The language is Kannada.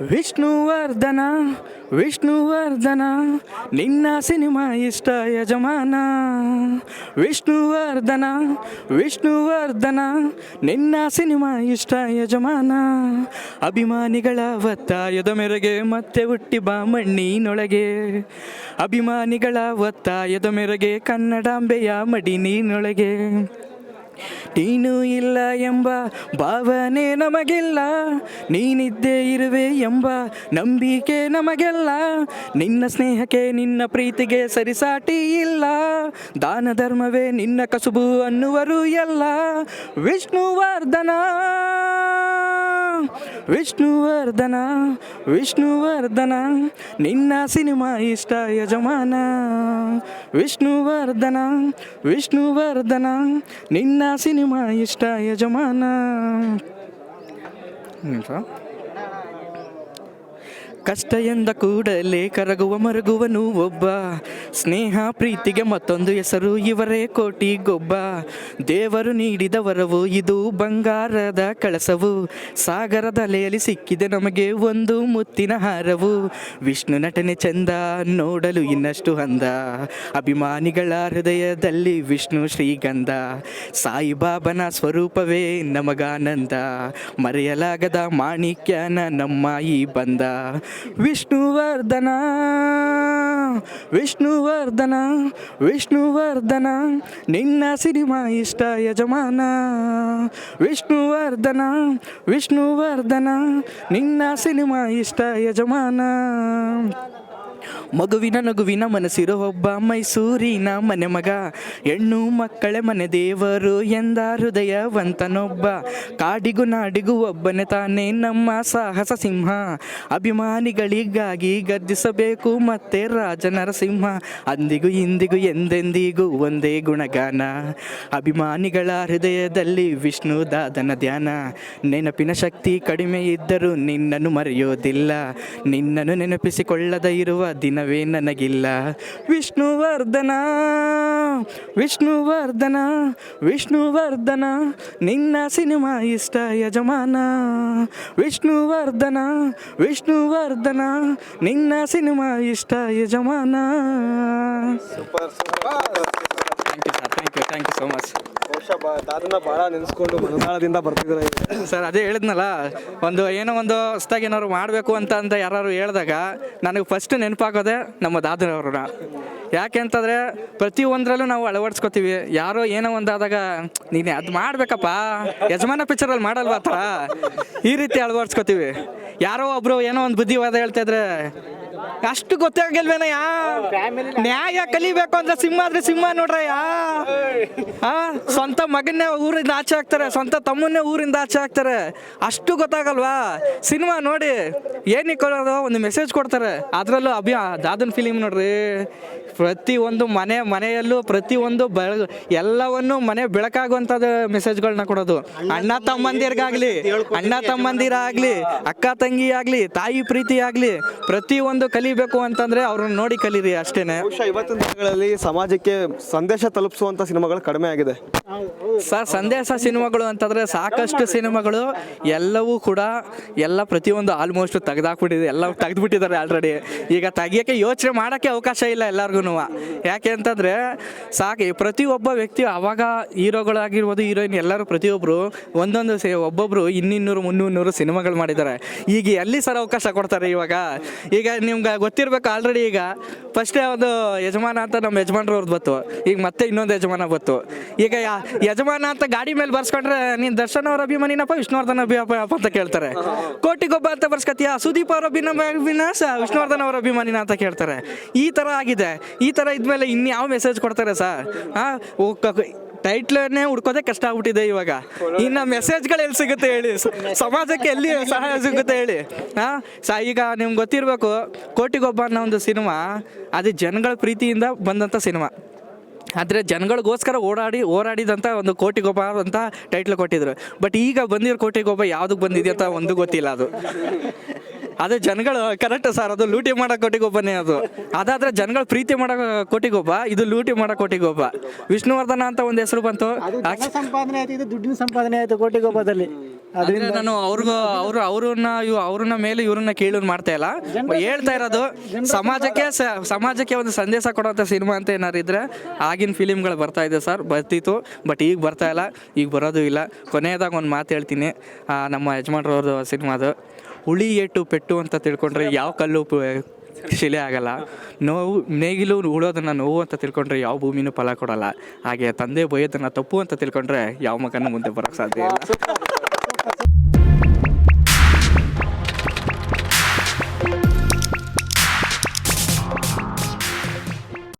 ವಿಷ್ಣುವರ್ಧನ ವಿಷ್ಣುವರ್ಧನ, ನಿನ್ನ ಸಿನಿಮಾ ಇಷ್ಟ ಯಜಮಾನ. ವಿಷ್ಣುವರ್ಧನ ವಿಷ್ಣುವರ್ಧನ, ನಿನ್ನ ಸಿನಿಮಾ ಇಷ್ಟ ಯಜಮಾನ. ಅಭಿಮಾನಿಗಳ ಒತ್ತಾಯದ ಮೇರೆಗೆ ಮತ್ತೆ ಹುಟ್ಟಿ ಬಾ ಮಣ್ಣಿನೊಳಗೆ. ಅಭಿಮಾನಿಗಳ ಒತ್ತಾಯದ ಮೇರೆಗೆ ಕನ್ನಡಾಂಬೆಯ ಮಡಿ ನೀನೊಳಗೆ. ನೀನು ಇಲ್ಲ ಎಂಬ ಭಾವನೆ ನಮಗಿಲ್ಲ, ನೀನಿದ್ದೇ ಇರುವೆ ಎಂಬ ನಂಬಿಕೆ ನಮಗೆಲ್ಲ, ನಿನ್ನ ಸ್ನೇಹಕ್ಕೆ, ನಿನ್ನ ಪ್ರೀತಿಗೆ ಸರಿಸಾಟಿ ಇಲ್ಲ. ದಾನ ಧರ್ಮವೇ ನಿನ್ನ ಕಸುಬು ಅನ್ನುವರು ಎಲ್ಲ. ವಿಷ್ಣುವರ್ಧನ ವಿಷ್ಣುವರ್ಧನ ವಿಷ್ಣುವರ್ಧನ ನಿನ್ನ ಸಿನಿಮಾ ಇಷ್ಟ ಯಜಮಾನ ವಿಷ್ಣುವರ್ಧನ ವಿಷ್ಣುವರ್ಧನ ನಿನ್ನ ಸಿನಿಮಾ ಇಷ್ಟ ಯಜಮಾನ ನಿಮಿಷ ಕಷ್ಟ ಎಂದ ಕೂಡಲೇ ಕರಗುವ, ಮರಗುವನು ಒಬ್ಬ. ಸ್ನೇಹ, ಪ್ರೀತಿಗೆ ಮತ್ತೊಂದು ಹೆಸರು, ಇವರೇ ಕೋಟಿ ಗೊಬ್ಬ ದೇವರು ನೀಡಿದ ವರವು ಇದು ಬಂಗಾರದ ಕಳಸವು. ಸಾಗರದ ಅಲೆಯಲ್ಲಿ ಸಿಕ್ಕಿದೆ ನಮಗೆ ಒಂದು ಮುತ್ತಿನ ಹಾರವು. ವಿಷ್ಣು ನಟನೆ ಚಂದ ನೋಡಲು ಇನ್ನಷ್ಟು ಅಂದ ಅಭಿಮಾನಿಗಳ ಹೃದಯದಲ್ಲಿ ವಿಷ್ಣು ಶ್ರೀಗಂಧ. ಸಾಯಿಬಾಬನ ಸ್ವರೂಪವೇ ನಮಗಾನಂದ. ಮರೆಯಲಾಗದ ಮಾಣಿಕ್ಯನ ನಮ್ಮ ಈ ಬಂದ ವಿಷ್ಣುವರ್ಧನ ವಿಷ್ಣುವರ್ಧನ ವಿಷ್ಣುವರ್ಧನ ನಿನ್ನ ಸಿನಿಮಾ ಇಷ್ಟ ಯಜಮಾನ ವಿಷ್ಣುವರ್ಧನ ವಿಷ್ಣುವರ್ಧನ ನಿನ್ನ ಸಿನಿಮಾ ಇಷ್ಟ ಯಜಮಾನ ಮಗುವಿನ ನಗುವಿನ ಮನಸ್ಸಿರೋ ಒಬ್ಬ ಮೈಸೂರಿನ ಮನೆ ಮಗ. ಹೆಣ್ಣು ಮಕ್ಕಳೆ ಮನೆ ದೇವರು ಎಂದ ಹೃದಯವಂತನೊಬ್ಬ. ಕಾಡಿಗೂ ನಾಡಿಗೂ ಒಬ್ಬನೇ ತಾನೇ ನಮ್ಮ ಸಾಹಸ ಸಿಂಹ. ಅಭಿಮಾನಿಗಳಿಗಾಗಿ ಗರ್ಜಿಸಬೇಕು ಮತ್ತೆ ರಾಜ ನರಸಿಂಹ. ಅಂದಿಗೂ ಇಂದಿಗೂ ಎಂದೆಂದಿಗೂ ಒಂದೇ ಗುಣಗಾನ. ಅಭಿಮಾನಿಗಳ ಹೃದಯದಲ್ಲಿ ವಿಷ್ಣು ದಾದನ ಧ್ಯಾನ. ನೆನಪಿನ ಶಕ್ತಿ ಕಡಿಮೆ ಇದ್ದರೂ ನಿನ್ನನ್ನು ಮರೆಯೋದಿಲ್ಲ. ನಿನ್ನನ್ನು ನೆನಪಿಸಿಕೊಳ್ಳದ ಇರುವ ದಿನವೇ ನನಗಿಲ್ಲ. ವಿಷ್ಣುವರ್ಧನ ವಿಷ್ಣುವರ್ಧನ ವಿಷ್ಣುವರ್ಧನ ನಿನ್ನ ಸಿನಿಮಾ ಇಷ್ಟ ಯಜಮಾನ. ವಿಷ್ಣುವರ್ಧನ ವಿಷ್ಣುವರ್ಧನ ನಿನ್ನ ಸಿನಿಮಾ ಇಷ್ಟ Yajamana. Super super thank you sir thank you thank you so much ಅದನ್ನ ಬಹಳ ನೆನೆಸ್ಕೊಂಡು ಮನದಾಳದಿಂದ ಬರ್ತಿದ್ರೆ ಸರ್, ಅದೇ ಹೇಳಿದ್ನಲ್ಲ, ಒಂದು ಏನೋ ಒಂದು ಹೊಸ್ದಾಗಿ ಏನಾದ್ರು ಮಾಡಬೇಕು ಅಂತ ಅಂತ ಯಾರು ಹೇಳಿದಾಗ ನನಗೆ ಫಸ್ಟ್ ನೆನಪಾಗೋದೆ ನಮ್ಮ ದಾದನವ್ರನ್ನ ಯಾಕೆ ಅಂತಂದರೆ ಪ್ರತಿಯೊಂದರಲ್ಲೂ ನಾವು ಅಳವಡಿಸ್ಕೋತೀವಿ. ಯಾರೋ ಏನೋ ಒಂದಾದಾಗ, ನೀನು ಅದು ಮಾಡಬೇಕಪ್ಪ, ಯಜಮಾನ ಪಿಕ್ಚರಲ್ಲಿ ಮಾಡಲ್ವಾ ಈ ರೀತಿ ಅಳವಡಿಸ್ಕೋತೀವಿ. ಯಾರೋ ಒಬ್ರು ಏನೋ ಒಂದು ಬುದ್ಧಿವಾದ ಹೇಳ್ತಾ ಇದ್ರೆ ಅಷ್ಟು ಗೊತ್ತಾಗಿಲ್ವೇನಯ್ಯ ನ್ಯಾಯ ಕಲಿಬೇಕು ಅಂದ್ರೆ ಸಿಂಹ ಆದ್ರೆ ಸಿಂಹ ನೋಡ್ರಯ್ಯ. ಆ, ಸ್ವಂತ ಮಗನ್ನೇ ಊರಿಂದ ಆಚೆ ಹಾಕ್ತಾರೆ, ಸ್ವಂತ ತಮ್ಮನ್ನೇ ಊರಿಂದ ಆಚೆ ಹಾಕ್ತಾರೆ. ಅಷ್ಟು ಗೊತ್ತಾಗಲ್ವಾ? ಸಿನಿಮಾ ನೋಡಿ ಕೊಡೋದು ಒಂದು ಮೆಸೇಜ್ ಕೊಡ್ತಾರೆ. ಅದರಲ್ಲೂ ಅಭಿ ದಾದನ್ ಫಿಲಿಮ್ ನೋಡ್ರಿ. ಒಂದು ಮನೆ, ಮನೆಯಲ್ಲೂ ಪ್ರತಿಯೊಂದು ಬೆಳಗ್ ಎಲ್ಲವನ್ನು ಮನೆ ಬೆಳಕಾಗುವಂಥದ್ದು ಮೆಸೇಜ್ಗಳನ್ನ ಕೊಡೋದು. ಅಣ್ಣ ತಮ್ಮಂದಿರ್ಗಾಗ್ಲಿ, ಅಣ್ಣ ತಮ್ಮಂದಿರಾಗ್ಲಿ, ಅಕ್ಕ ತಂಗಿ ಆಗ್ಲಿ ತಾಯಿ ಪ್ರೀತಿ ಆಗ್ಲಿ ಪ್ರತಿಯೊಂದು ಕಲಿಬೇಕು ಅಂತಂದ್ರೆ ಅವ್ರನ್ನ ನೋಡಿ ಕಲೀರಿ ಅಷ್ಟೇನೆ. ಬಹುಶಃ ಇವತ್ತಿನ ದಿನಗಳಲ್ಲಿ ಸಮಾಜಕ್ಕೆ ಸಂದೇಶ ತಲುಪಿಸುವಂತ ಸಿನಿಮಾಗಳು ಕಡಿಮೆ ಆಗಿದೆ. ಸರ್ ಸಂದೇಶ ಸಿನಿಮಾಗಳು ಅಂತಂದ್ರೆ ಸಾಕಷ್ಟು ಸಿನಿಮಾಗಳು ಎಲ್ಲವೂ ಕೂಡ ಎಲ್ಲ ಪ್ರತಿಯೊಂದು ಆಲ್ಮೋಸ್ಟ್ ತೆಗೆದಾಕ್ಬಿಟ್ಟಿದೆ, ಎಲ್ಲ ತೆಗೆದ್ಬಿಟ್ಟಿದ್ದಾರೆ ಆಲ್ರೆಡಿ ಈಗ ತೆಗಿಯೋಕ್ಕೆ ಯೋಚನೆ ಮಾಡೋಕ್ಕೆ ಅವಕಾಶ ಇಲ್ಲ ಎಲ್ಲರಿಗೂ ಯಾಕೆ ಅಂತಂದರೆ ಸಾಕು ಪ್ರತಿಯೊಬ್ಬ ವ್ಯಕ್ತಿ ಅವಾಗ ಹೀರೋಗಳಾಗಿರ್ಬೋದು, ಹೀರೋಯಿನ್ ಎಲ್ಲರೂ ಪ್ರತಿಯೊಬ್ಬರು ಒಂದೊಂದು ಸೇ ಒಬ್ಬೊಬ್ಬರು ಇನ್ನಿನ್ನೂರು ಮುನ್ನೂರು ಸಿನಿಮಾಗಳು ಮಾಡಿದ್ದಾರೆ. ಈಗ ಎಲ್ಲಿ ಸರ್ ಅವಕಾಶ ಕೊಡ್ತಾರೆ ಇವಾಗ? ಈಗ ನಿಮ್ಗೆ ಗೊತ್ತಿರಬೇಕು ಆಲ್ರೆಡಿ ಈಗ. ಫಸ್ಟೇ ಒಂದು ಯಜಮಾನ ಅಂತ ನಮ್ಮ ಯಜಮಾನ್ರವ್ರದ್ದು ಬತ್ತು ಈಗ ಮತ್ತೆ ಇನ್ನೊಂದು ಯಜಮಾನ ಬತ್ತು ಈಗ ಯಾ- ಯಜಮಾನ ಅಂತ ಗಾಡಿ ಮೇಲೆ ಬರ್ಸ್ಕೊಂಡ್ರೆ ನೀನ್ ದರ್ಶನ್ ಅವ್ರ ಅಭಿಮಾನಿನಪ್ಪ ವಿಷ್ಣುವರ್ಧನ್ ಅಭಿಯಪ್ಪ ಅಂತ ಕೇಳ್ತಾರೆ. ಕೋಟಿಗೊಬ್ಬ ಅಂತ ಬರ್ಸ್ಕತ್ತೀಯ ಸುದೀಪ್ ಅವ್ರ ಅಭಿನಯ ವಿಷ್ಣುವರ್ಧನ್ ಅವ್ರ ಅಭಿಮಾನಿನ ಅಂತ ಕೇಳ್ತಾರೆ. ಈ ತರ ಆಗಿದೆ. ಈ ತರ ಇದ್ಮೇಲೆ ಇನ್ಯಾವ ಮೆಸೇಜ್ ಕೊಡ್ತಾರೆ ಸರ್ ಹಾಂ ಟೈಟ್ಲನ್ನೇ ಹುಡ್ಕೋದೇ ಕಷ್ಟ ಆಗ್ಬಿಟ್ಟಿದೆ ಇವಾಗ. ಇನ್ನು ಮೆಸೇಜ್ಗಳು ಎಲ್ಲಿ ಸಿಗುತ್ತೆ ಹೇಳಿ? ಸಮಾಜಕ್ಕೆ ಎಲ್ಲಿ ಸಹಾಯ ಸಿಗುತ್ತೆ ಹೇಳಿ? ಹಾಂ ಸ ಈಗ ನಿಮ್ಗೆ ಗೊತ್ತಿರಬೇಕು ಕೋಟಿಗೊಬ್ಬ ಅನ್ನೋ ಒಂದು ಸಿನಿಮಾ ಅದು ಜನಗಳ ಪ್ರೀತಿಯಿಂದ ಬಂದಂಥ ಸಿನಿಮಾ. ಆದರೆ ಜನಗಳಿಗೋಸ್ಕರ ಓಡಾಡಿ ಓಡಾಡಿದಂಥ ಒಂದು ಕೋಟಿಗೊಬ್ಬ ಅಂತ ಟೈಟ್ಲ್ ಕೊಟ್ಟಿದ್ರು. ಬಟ್ ಈಗ ಬಂದಿರೋ ಕೋಟಿಗೊಬ್ಬ ಯಾವುದಕ್ಕೆ ಬಂದಿದೆ ಅಂತ ಒಂದು ಗೊತ್ತಿಲ್ಲ ಅದು. ಅದು ಜನಗಳು ಕರೆಕ್ಟ್ ಸರ್ ಅದು ಲೂಟಿ ಮಾಡೋ ಕೋಟಿಗೊಬ್ಬನೇ ಅದು. ಅದಾದ್ರೆ ಜನಗಳು ಪ್ರೀತಿ ಮಾಡೋ ಕೋಟಿಗೊಬ್ಬ, ಇದು ಲೂಟಿ ಮಾಡೋ ಕೋಟಿಗೊಬ್ಬ. ವಿಷ್ಣುವರ್ಧನ ಅಂತ ಒಂದು ಹೆಸರು ಬಂತು. ಸಂಪಾದನೆ ಆಯ್ತು, ಇದು ದುಡ್ಡಿನ ಸಂಪಾದನೆ ಆಯ್ತು ಕೋಟಿಗೊಬ್ಬದಲ್ಲಿ. ಅಂದ್ರೆ ನಾನು ಅವ್ರಿಗೂ ಅವರು ಅವ್ರನ್ನ ಇವ್ ಅವ್ರನ್ನ ಮೇಲೆ ಇವ್ರನ್ನ ಕೀಳು ಮಾಡ್ತಾ ಇಲ್ಲ. ಹೇಳ್ತಾ ಇರೋದು ಸಮಾಜಕ್ಕೆ ಸ- ಸಮಾಜಕ್ಕೆ ಒಂದು ಸಂದೇಶ ಕೊಡುವಂತ ಸಿನಿಮಾ ಅಂತ ಏನಾರು ಇದ್ರೆ ಆಗಿನ ಫಿಲಿಮ್ಗಳು ಬರ್ತಾ ಇದೆ ಸರ್ ಬರ್ತಿತ್ತು. ಬಟ್ ಈಗ ಬರ್ತಾ ಇಲ್ಲ ಈಗ ಬರೋದು ಇಲ್ಲ. ಕೊನೆಯದಾಗ ಒಂದು ಮಾತು ಹೇಳ್ತೀನಿ. ಆ, ನಮ್ಮ ಯಜಮಾನ್ರವ್ರದ್ದು ಸಿನಿಮಾದು ಹುಳಿ ಏಟು ಪೆಟ್ಟು ಅಂತ ತಿಳ್ಕೊಂಡ್ರೆ ಯಾವ ಕಲ್ಲು ಪ- ಶಿಲೆ ಆಗಲ್ಲ. ನೋವು ನೇಗಿಲು ಉಳೋದನ್ನ ನೋವು ಅಂತ ತಿಳ್ಕೊಂಡ್ರೆ ಯಾವ ಭೂಮಿನೂ ಫಲ ಕೊಡಲ್ಲ. ಹಾಗೆ ತಂದೆ ಬೈಯೋದನ್ನ ತಪ್ಪು ಅಂತ ತಿಳ್ಕೊಂಡ್ರೆ ಯಾವ ಮಗನೂ ಮುಂದೆ ಬರೋಕ್ಕೆ ಸಾಧ್ಯ ಇಲ್ಲ.